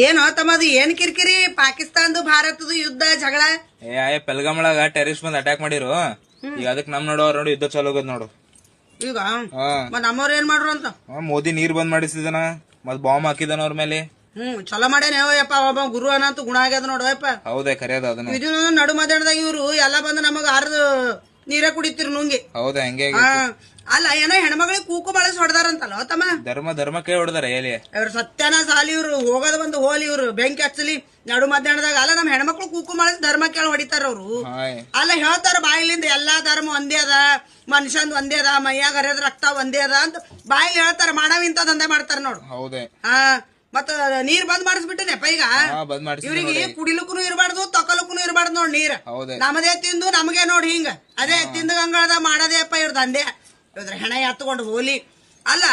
ಏನೋ ತಮ್ಮದು ಏನ್ ಕಿರಿಕಿರಿ? ಪಾಕಿಸ್ತಾನದು ಭಾರತದ ಯುದ್ಧ ಜಗಳ? ಏ ಆಯ ಪೆಲ್ಗಮಳಗ ಟೆರಿಸ್ ಬಂದ್ ಅಟ್ಯಾಕ್ ಮಾಡಿರು. ಈಗ ಅದಕ್ಕೆ ನಮ್ ನೋಡೋರ್ ನೋಡಿ ಯುದ್ಧ ಚಾಲು ಹೋಗೋದ್ ನೋಡು. ಈಗ? ಹಾ. ಮತ್ ನಮ್ಮವ್ರ ಏನ್ ಮಾಡ್ರು ಅಂತ? ಆ, ಮೋದಿ ನೀರ್ ಬಂದ್ ಮಾಡಿಸಿದನ. ಮತ್ ಬಾಂಬ್ ಹಾಕಿದನ ಅವ್ರ ಮೇಲೆ. ಹ್ಮ್ ಚಲೋ ಮಾಡ್ಯಾನ. ಯಪ್ಪ ಒಬ್ಬ ಗುರು ಅನ್ನಂತ ಗುಣ ಆಗ್ಯದ ನೋಡಪ್ಪ ಹೌದೇ ಕರೆಯದ ಅದನ್ನ. ಇದು ನಡು ಮಧ್ಯಾಹ್ನದಾಗ ಇವ್ರು ಎಲ್ಲ ಬಂದು ನಮಗ ಅರ್ಧ ನೀರೇ ಕುಡಿತಿರ್ ನುಂಗಿ. ಹೌದಾ ಹಂಗೆ ಅಲ್ಲ ಏನೋ ಹೆಣ್ಮಗಳಿಗೆ ಕೂಕು ಬಳಸಿ ಹೊಡೆದಾರಂತಲ್ಲ ತಮ್ಮ? ಧರ್ಮ ಕೈ ಹೊಡೆದಾರ ಎಲ್ಲಿ ಇವ್ರ ಸತ್ಯನ ಸಾಲಿ ಇವ್ರು ಹೋಗೋದ್ ಬಂದು ಹೋಲಿ ಇವ್ರು ಬೆಂಕಿ ಹಚ್ಚಲಿ ನಡು ಮಧ್ಯಾಹ್ನದಾಗ. ಅಲ್ಲ ನಮ್ಮ ಹೆಣ್ಮಕ್ಳು ಕೂಕು ಬಳಸಿ ಧರ್ಮ ಕೇಳಿ ಹೊಡಿತಾರ ಅವ್ರು. ಅಲ್ಲ ಹೇಳ್ತಾರ ಬಾಯಿಲಿಂದ ಎಲ್ಲಾ ಧರ್ಮ ಒಂದೇ ಅದ ಮನುಷ್ಯಂದ್ ಒಂದೇ ಅದ ಮೈಯಾಗ ಹರಿಯದ ರಕ್ತ ಒಂದೇ ಅದ ಅಂತ ಬಾಯಿ ಹೇಳ್ತಾರ ಮಾಡವ್ ಇಂತ ದಂಧೆ ಮಾಡ್ತಾರ ನೋಡು. ಹೌದೇ. ಹಾ ಮತ್ತ ನೀರ್ ಬಂದ್ ಮಾಡಿಸ್ಬಿಟ್ಟಿದೆ ಈಗ? ಮಾಡಿಸಿ ಇವ್ರಿಗೆ ಕುಡಿಲಕ್ಕೂ ಇರಬಾರ್ದು ತಕೊಲಕ್ಕೂ ಇರಬಾರ್ದು ನೋಡ್ ನೀರ್. ನಮದೇ ನಮ್ಮದೇ ತಿಂದು ನಮಗೆ ನೋಡಿ ಹಿಂಗ. ಅದೇ ತಿಂದು ಗಂಗಳದ ಮಾಡದೇ ಅಪ್ಪ ಇವ್ರ ದಂಧೆ ಇವ್ರ ಹೆಣ ಎತ್ಕೊಂಡು ಹೋಲಿ. ಅಲ್ಲ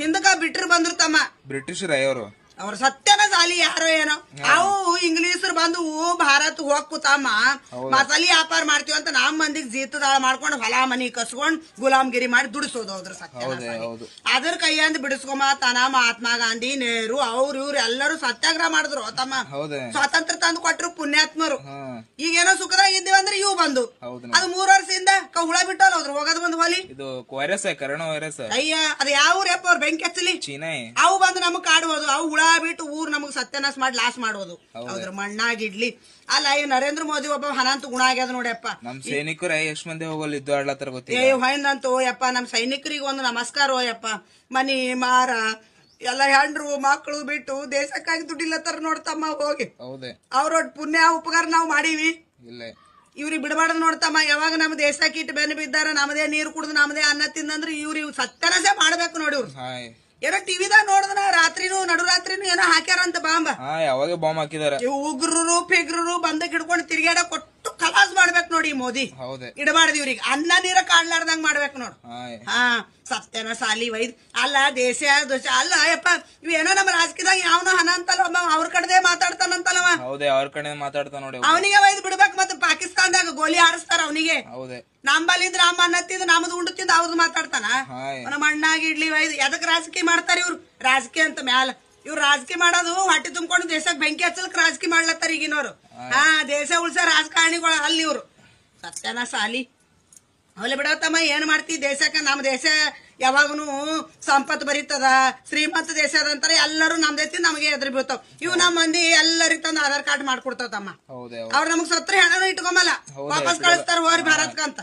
ಹಿಂದಕ ಬಿಟ್ರು ಬಂದ್ರು ತಮ್ಮ. ಬ್ರಿಟಿಷರ ಅವ್ರ ಸತ್ಯನ ಸಾಲಿ ಯಾರೋ ಏನೋ. ಅವು ಬಂದು ಭಾರತ್ ಹೋಗ್ಕುತಮ್ಮ ಮಸಾಲಿ ವ್ಯಾಪಾರ ಮಾಡ್ತೀವಿ ಅಂತ ನಮ್ ಮಂದಿಗ್ ಜೀತದಾಳ ಮಾಡ್ಕೊಂಡು ಹೊಲ ಮನಿ ಕಸ್ಕೊಂಡ್ ಗುಲಾಮಗಿರಿ ಮಾಡಿ ದುಡಿಸೋದು ಅದ್ರ ಸತ್ಯ ಅದ್ರ ಕೈಯಂದ್ ಬಿಡಿಸ್ಕೊಂಬ ತನ ಮಹಾತ್ಮ ಗಾಂಧಿ ನೆಹರು ಅವ್ರು ಇವ್ರು ಎಲ್ಲರೂ ಸತ್ಯಾಗ್ರಹ ಮಾಡಿದ್ರು. ತಮ್ಮ ಸ್ವಾತಂತ್ರ್ಯ ತಂದು ಕೊಟ್ರು ಪುಣ್ಯಾತ್ಮರು. ಈಗ ಈಗೇನೋ ಸುಖದಾಗ ಇದ್ದೀವಿ ಅಂದ್ರೆ ಇವು ಬಂದು. ಅದು ಮೂರ್ ವರ್ಷದಿಂದ ಹುಳ ಬಿಟ್ಟಲ್ಲ ಹೋದ್ರು. ಹೋಗೋದು ಬಂದು ಹೊಲಿ. ಇದು ವೈರಸ್ ಕರೋನಾ ವೈರಸ್. ಅಯ್ಯ ಅದ ಯಾವ ಊರಪ್ಪ ಅವ್ರ ಬೆಂಕಿ ಹಚ್ಚಲಿ? ಚೀನಾ. ಅವು ಬಂದು ನಮಗ್ ಕಾಡುವುದು ಅವು ಹುಳ ಬಿಟ್ಟು ಊರ್ ನಮಗ್ ಸತ್ಯನಾಶ ಮಾಡಿ ಲಾಸ್ ಮಾಡೋದು ಹೌದ್ರ ಮಣ್ಣಾಗಿಡ್ಲಿ ಅಲ್ಲ ಈ ನರೇಂದ್ರ ಮೋದಿ ಒಬ್ಬ ಹನಂತ ಗುಣ ಆಗ್ಯದ ನೋಡ್ಯಪ್ಪ ನಮ್ ಸೈನಿಕರ ಎಷ್ಟ್ ಮಂದಿ ಹೋಗಲ್ಲ ಇದ್ದು ಆಡ್ಲತ್ತಾರ ಏ ಗೊತ್ತಿಲ್ಲ. ಹೊಯ್ದಂತು ಯಪ್ಪ ನಮ್ ಸೈನಿಕರಿಗೆ ಒಂದು ನಮಸ್ಕಾರ ಯಪ್ಪ. ಮನಿ ಮಾರ ಎಲ್ಲ ಹೆಂಡ್ರು ಮಕ್ಕಳು ಬಿಟ್ಟು ದೇಶಕ್ಕಾಗಿ ದುಡಿಲತ್ತಾರ ನೋಡ್ತಮ್ಮ ಹೋಗಿ. ಹೌದೇ. ಅವ್ರ ಪುಣ್ಯ ಉಪಕಾರ ನಾವು ಮಾಡೀವಿ. ಇಲ್ಲ. ಇವ್ರಿಗೆ ಬಿಡಬಾರ್ದು ನೋಡ್ತಮ್ಮ ಯಾವಾಗ ನಮ್ಮ ದೇಶಕ್ಕೆ ಇಟ್ಟು ಬೆನ್ನ ಬಿದ್ದಾರ ನಮ್ಮದೇ ನೀರು ಕುಡ್ದು ನಮ್ಮದೇ ಅನ್ನ ತಿಂದಂದ್ರೆ ಇವ್ರು ಇವ್ ಸತ್ಯನಸೆ ಮಾಡ್ಬೇಕು ನೋಡಿ ಇವ್ರು. ಏನೋ ಟಿವಿದಾಗ ನೋಡಿದ್ರ ರಾತ್ರಿನೂ ನಡು ರಾತ್ರಿನೂ ಏನೋ ಹಾಕ್ಯಾರಂತ ಬಾಂಬ ಹಾ ಯಾವಾಗ ಬಾಂಬ್ ಹಾಕಿದಾರೆ. ಇವ್ ಉಗ್ರರು ಫಿಗ್ರರು ಬಂದಕ್ ಹಿಡ್ಕೊಂಡು ತಿರ್ಗ್ಯಾಡ ಕೊಟ್ಟು ಕಲಾಸ್ ಮಾಡ್ಬೇಕು ನೋಡಿ ಈ ಮೋದಿ. ಹೌದೇ. ಇಡಬಾರ್ದು ಇವ್ರಿಗೆ. ಅನ್ನ ನೀರ ಕಾಣ್ಲಾರ್ದಂಗ್ ಮಾಡ್ಬೇಕು ನೋಡು. ಹಾಯ್ ಹಾ ಸತ್ಯನ ಸಾಲಿ ವೈದ್. ಅಲ್ಲ ದೇಶ ದೋಷ ಅಲ್ಲ ಯಪ್ಪ ಇವೇನೋ ನಮ್ಮ ರಾಜಕೀಯದಾಗ ಯಾವನೋ ಹನ ಅಂತಲ್ಲ ಅವ್ರ ಕಡೆದೇ ಮಾತಾಡ್ತಾನಂತಲ್ಲವ ಹೌದೇ ಅವ್ರ ಕಡೆ ಮಾತಾಡ್ತಾ ನೋಡಿ. ಅವನಿಗೆ ವೈದ್ ಬಿಡ್ಬೇಕು ಮತ್ತೆ ಪಾಕಿಸ್ತಾನದಾಗ ಗೋಲಿ ಹಾರಿಸ್ತಾರ ಅವನಿಗೆ. ಹೌದೇ. ನಂಬಲ್ಲಿಂದ ನಮ್ಮ ಅನ್ನ ತಿಂದು ನಮ್ದು ಉಂಡತಿದ್ ಅವ್ರದ್ ಮಾತಾಡ್ತಾನ? ಹಾಯ್. ನಮ್ಮ ಅಣ್ಣಾಗಿ ಇಡ್ಲಿ ವೈದ್ ಎದಕ್ ರಾಜಕೀಯ ಮಾಡ್ತಾರ ಇವ್ರು? ರಾಜಕೀಯ ಅಂತ ಮ್ಯಾಲ. ಇವ್ರು ರಾಜಕೀಯ ಮಾಡೋದು ಹೊಟ್ಟೆ ತುಂಬ್ಕೊಂಡು ದೇಶಕ್ ಬೆಂಕಿ ಹಚ್ಚಲಕ್ ರಾಜಕೀಯ ಮಾಡ್ಲತ್ತಾರ ಈಗಿನವ್ರು. ಹಾ ದೇಶ ಉಳ್ಸ ರಾಜಕಾರಣಿಗಳು ಅಲ್ಲಿ ಇವ್ರು. ಸತ್ಯನ ಸಾಲಿ. ಅವಲೆ ಬಿಡತ್ತಮ್ಮ ಏನ್ ಮಾಡ್ತಿ? ದೇಶಕ್ಕೆ ನಮ್ಮ ದೇಶ ಯಾವಾಗನು ಸಂಪತ್ ಬರೀತದ. ಶ್ರೀಮಂತ ದೇಶ ಅದಂತಾರೆ ಎಲ್ಲರೂ ನಮ್ ದೇಶ ನಮಗೆ ಎದುರು ಬೀಳ್ತಾವ. ಇವ್ ನಮ್ಮ ಮಂದಿ ಎಲ್ಲರಿಗೆ ತಂದು ಆಧಾರ್ ಕಾರ್ಡ್ ಮಾಡ್ಕೊಡ್ತಾವ ತಮ್ಮ ಹೌದೇ. ಅವ್ರು ನಮಗ್ ಸತ್ರ ಹೆಣನು ಇಟ್ಕೊಂಬಲ್ಲ. ವಾಪಸ್ ಕಳಿಸ್ತಾರ ಹೋರಿ ಭಾರತ್ಕಂತ